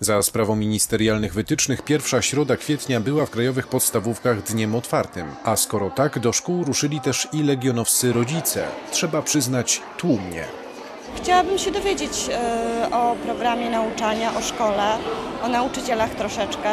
Za sprawą ministerialnych wytycznych pierwsza środa kwietnia była w krajowych podstawówkach dniem otwartym, a skoro tak, do szkół ruszyli też i legionowscy rodzice. Trzeba przyznać tłumnie. Chciałabym się dowiedzieć e, o programie nauczania, o szkole, o nauczycielach troszeczkę,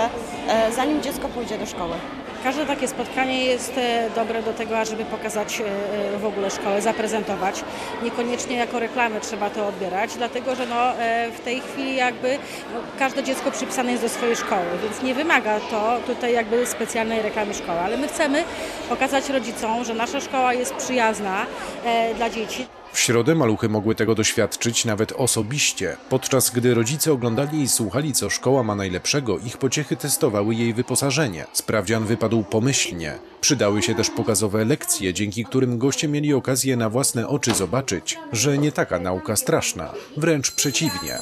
e, zanim dziecko pójdzie do szkoły. Każde takie spotkanie jest e, dobre do tego, ażeby pokazać e, w ogóle szkołę, zaprezentować. Niekoniecznie jako reklamy trzeba to odbierać, dlatego że no, e, w tej chwili jakby no, każde dziecko przypisane jest do swojej szkoły, więc nie wymaga to tutaj jakby specjalnej reklamy szkoły, ale my chcemy pokazać rodzicom, że nasza szkoła jest przyjazna e, dla dzieci. W środę maluchy mogły tego doświadczyć nawet osobiście. Podczas gdy rodzice oglądali i słuchali, co szkoła ma najlepszego, ich pociechy testowały jej wyposażenie. Sprawdzian wypadł pomyślnie. Przydały się też pokazowe lekcje, dzięki którym goście mieli okazję na własne oczy zobaczyć, że nie taka nauka straszna, wręcz przeciwnie.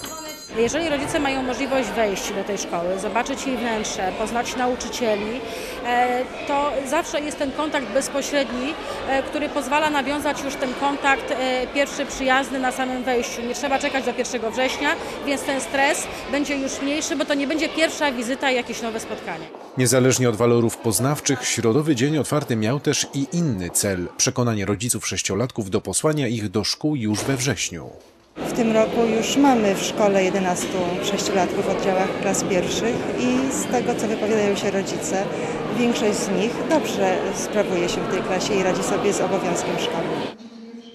Jeżeli rodzice mają możliwość wejść do tej szkoły, zobaczyć jej wnętrze, poznać nauczycieli, e, to zawsze jest ten kontakt bezpośredni, e, który pozwala nawiązać już ten kontakt e, pierwszy przyjazny na samym wejściu. Nie trzeba czekać do 1 września, więc ten stres będzie już mniejszy, bo to nie będzie pierwsza wizyta i jakieś nowe spotkanie. Niezależnie od walorów poznawczych, Środowy Dzień Otwarty miał też i inny cel przekonanie rodziców sześciolatków do posłania ich do szkół już we wrześniu. W tym roku już mamy w szkole 11 sześciolatków w oddziałach klas pierwszych i z tego, co wypowiadają się rodzice, większość z nich dobrze sprawuje się w tej klasie i radzi sobie z obowiązkiem szkolnym.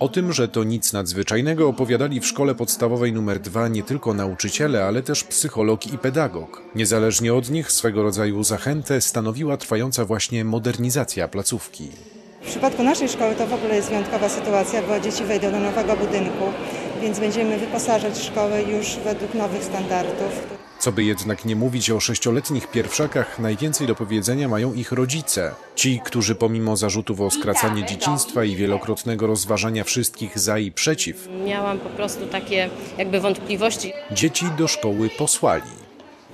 O tym, że to nic nadzwyczajnego opowiadali w szkole podstawowej numer 2 nie tylko nauczyciele, ale też psycholog i pedagog. Niezależnie od nich swego rodzaju zachętę stanowiła trwająca właśnie modernizacja placówki. W przypadku naszej szkoły to w ogóle jest wyjątkowa sytuacja, bo dzieci wejdą do nowego budynku, więc będziemy wyposażać szkołę już według nowych standardów. Co by jednak nie mówić o sześcioletnich pierwszakach, najwięcej do powiedzenia mają ich rodzice. Ci, którzy pomimo zarzutów o skracanie dzieciństwa i wielokrotnego rozważania wszystkich za i przeciw, Miałam po prostu takie jakby wątpliwości. dzieci do szkoły posłali.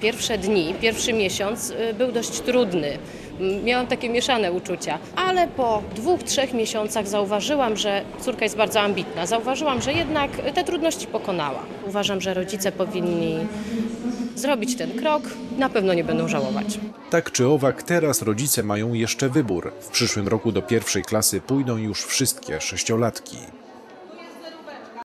Pierwsze dni, pierwszy miesiąc y, był dość trudny. Miałam takie mieszane uczucia, ale po dwóch, trzech miesiącach zauważyłam, że córka jest bardzo ambitna. Zauważyłam, że jednak te trudności pokonała. Uważam, że rodzice powinni zrobić ten krok, na pewno nie będą żałować. Tak czy owak, teraz rodzice mają jeszcze wybór. W przyszłym roku do pierwszej klasy pójdą już wszystkie sześciolatki.